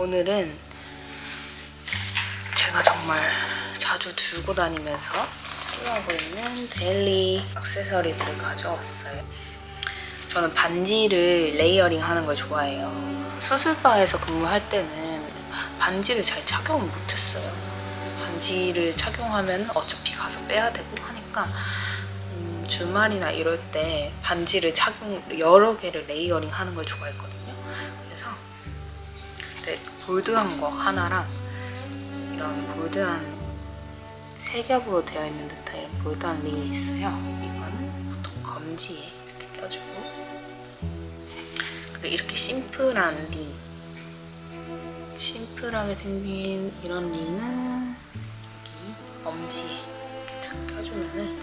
오늘은 제가 정말 자주 들고 다니면서 사용하고 있는 데일리 액세서리들을 가져왔어요. 저는 반지를 레이어링 하는 걸 좋아해요. 수술바에서 근무할 때는 반지를 잘 착용을 못했어요. 반지를 착용하면 어차피 가서 빼야 되고 하니까 음, 주말이나 이럴 때 반지를 착용 여러 개를 레이어링 하는 걸 좋아했거든요. 볼드한 거 하나랑 이런 볼드한 세 겹으로 되어 있는 듯한 이런 볼드한 링이 있어요. 이거는 보통 검지에 이렇게 껴주고 그리고 이렇게 심플한 링 심플하게 생긴 이런 링은 여기 엄지에 이렇게 착 껴주면은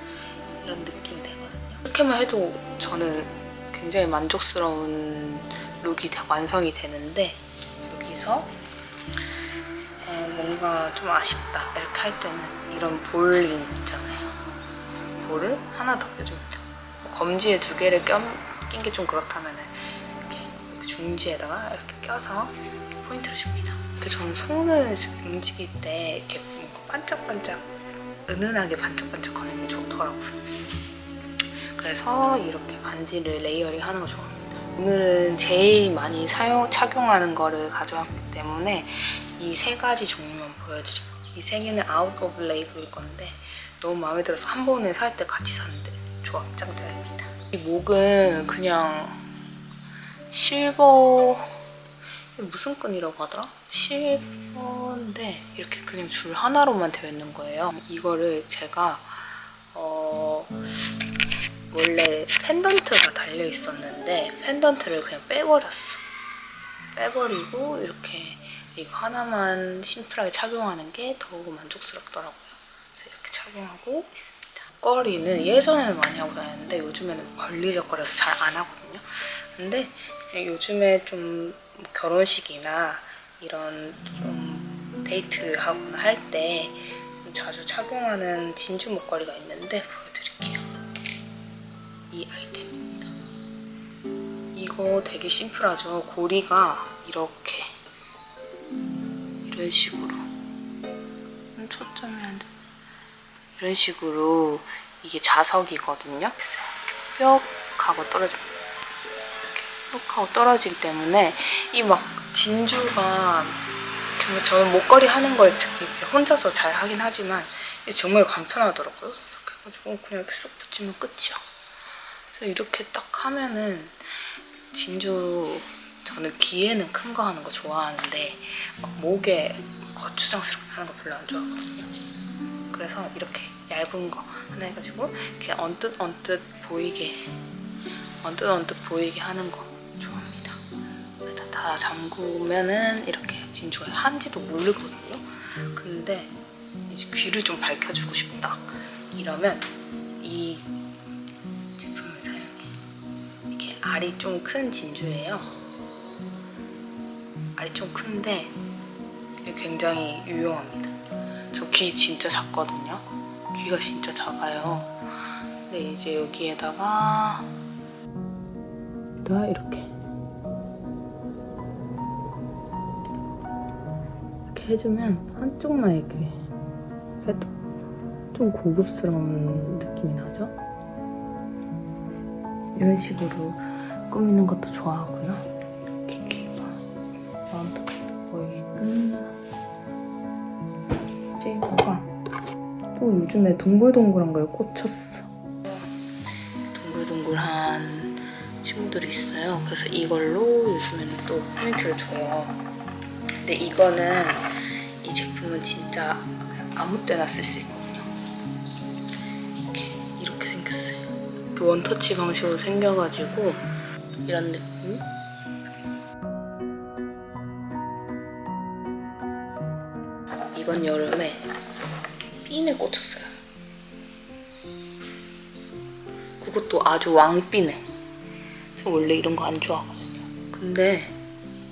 이런 느낌이 되거든요. 이렇게만 해도 저는 굉장히 만족스러운 룩이 다 완성이 되는데 여기서 어, 뭔가 좀 아쉽다 이렇게 할 때는 이런 볼링 있잖아요. 볼을 하나 더 껴줍니다. 뭐 검지에 두 개를 낀 게 좀 그렇다면은 이렇게 중지에다가 이렇게 껴서 포인트를 줍니다. 그 저는 손을 움직일 때 이렇게 반짝반짝 은은하게 반짝반짝 거리는 게 좋더라고요. 그래서 이렇게 반지를 레이어링 하는 거 좋아합니다. 오늘은 제일 많이 사용 착용하는 거를 가져왔기 때문에 이 세 가지 종류만 보여드릴게요. 이 세 개는 아웃 오브 레이블 건데 너무 마음에 들어서 한 번에 살 때 같이 샀는데 조합 짱짱입니다. 이 목은 그냥 실버 무슨 끈이라고 하더라? 실버인데 이렇게 그냥 줄 하나로만 되어 있는 거예요. 이거를 제가 어 원래 펜던트가 달려 있었는데 펜던트를 그냥 빼버렸어. 빼버리고 이렇게 이거 하나만 심플하게 착용하는 게더 만족스럽더라고요. 그래서 이렇게 착용하고 있습니다. 거리는 예전에는 많이 하고 다녔는데 요즘에는 걸리적거려서 잘 안 하거든요. 근데 요즘에 좀 결혼식이나 이런 좀 데이트하거나 할 때 자주 착용하는 진주 목걸이가 있는데 보여드릴게요. 이 아이템입니다. 이거 되게 심플하죠. 고리가 이렇게 이런 식으로 음, 초점이 안 돼. 이런 식으로 이게 자석이거든요. 뿅 하고. 이렇게 뿅 하고 떨어지기 때문에 이 막 진주가 뭐 저는 목걸이 하는 걸 혼자서 잘 하긴 하지만 정말 간편하더라고요. 이렇게 해가지고 그냥 이렇게 쓱 붙이면 끝이야. 그래서 이렇게 딱 하면은 진주 저는 귀에는 큰 거 하는 거 좋아하는데 막 목에 거추장스럽게 하는 거 별로 안 좋아하거든요. 그래서 이렇게 얇은 거 하나 해가지고 이렇게 언뜻 언뜻 보이게 언뜻 언뜻 보이게 하는 거 좋아합니다. 다 잠그면은 이렇게 진주가 한지도 모르거든요. 근데 이제 귀를 좀 밝혀주고 싶다. 이러면 이 알이 좀 큰 진주예요. 알이 좀 큰데 굉장히 유용합니다. 저 귀 진짜 작거든요. 귀가 진짜 작아요. 근데 이제 여기에다가 다 이렇게 이렇게 해주면 한쪽만 이렇게 해도 좀 고급스러운 느낌이 나죠? 이런 식으로 꾸미는 것도 좋아하고요. 이렇게 귀가 마음껏 보이게끔 제이가 또 요즘에 동글동글한 거에 꽂혔어. 동글동글한 친구들이 있어요. 그래서 이걸로 요즘에는 또 포인트를 줘요. 근데 이거는 이 제품은 진짜 아무 때나 쓸 수 있거든요. 이렇게 이렇게 생겼어요. 그 원터치 방식으로 생겨가지고 이런 느낌. 이번 여름에 핀에 꽂혔어요. 그것도 아주 왕핀에. 저 원래 이런 거 안 좋아하거든요. 근데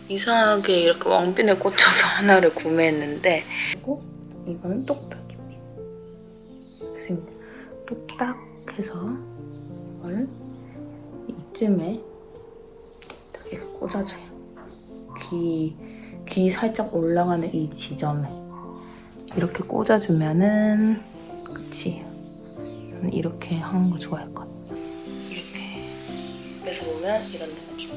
이상하게 이렇게 왕핀에 꽂혀서 하나를 구매했는데 그리고 이거는 똑딱입니다. 이렇게 생긴 똑딱 해서 이걸 이쯤에 딱 이렇게 꽂아줘요. 귀, 뒤 살짝 올라가는 이 지점에 이렇게 꽂아주면은 그치 이렇게 하는 거 좋아했거든요. 이렇게 옆에서 보면 이런 느낌.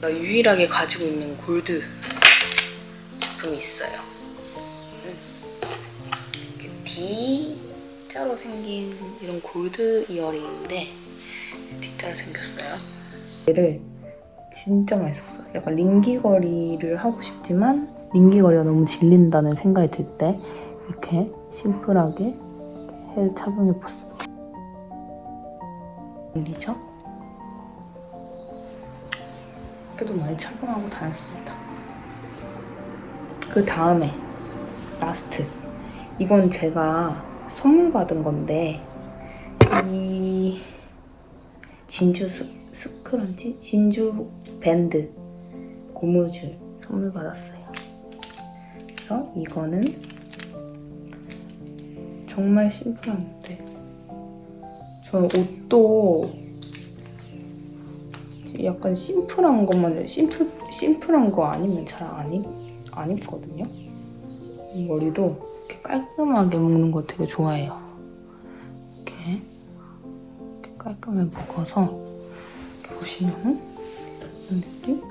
제가 유일하게 가지고 있는 골드 제품이 있어요. 이렇게 D자로 생긴 이런 골드 이어링인데 D자로 생겼어요. 얘를 진짜 썼어요. 약간 링기거리를 하고 싶지만 링기거리가 너무 질린다는 생각이 들 때 이렇게 심플하게 해 착용해 봤습니다. 들리죠? 그래도 많이 착용하고 다녔습니다. 그 다음에 라스트 이건 제가 선물 받은 건데 이 진주 스, 스크런치? 진주 밴드 고무줄 선물 받았어요. 그래서 이거는 정말 심플한데 저는 옷도 약간 심플한 것만 심플 심플한 거 아니면 잘안 입, 안 입거든요. 이 머리도 이렇게 깔끔하게 묶는 거 되게 좋아해요. 이렇게 이렇게 깔끔하게 묶어서 보시면은 이런 느낌?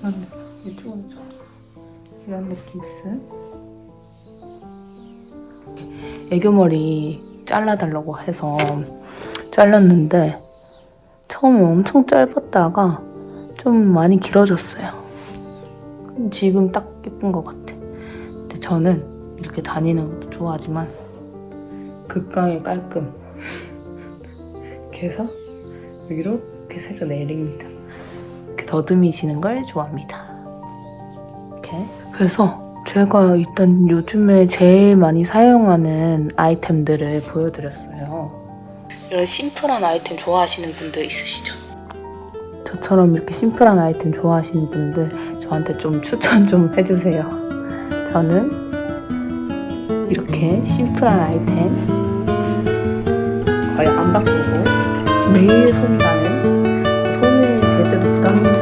이런 느낌 이쪽은 좀 이런 느낌 쓱 애교머리 잘라달라고 해서 잘랐는데 처음에 엄청 짧았다가 좀 많이 길어졌어요. 지금 딱 예쁜 것 같아. 근데 저는 이렇게 다니는 것도 좋아하지만 극강의 깔끔. 그래서 이렇게 살짝 내립니다. 이렇게 더듬이시는 걸 좋아합니다. 이렇게. 그래서 제가 일단 요즘에 제일 많이 사용하는 아이템들을 보여드렸어요. 이런 심플한 아이템 좋아하시는 분들 있으시죠? 저처럼 이렇게 심플한 아이템 좋아하시는 분들 저한테 좀 추천 좀 해주세요. 저는 이렇게 심플한 아이템 거의 안 바뀌고 매일 손이 가는 손을 댈 때도 부담이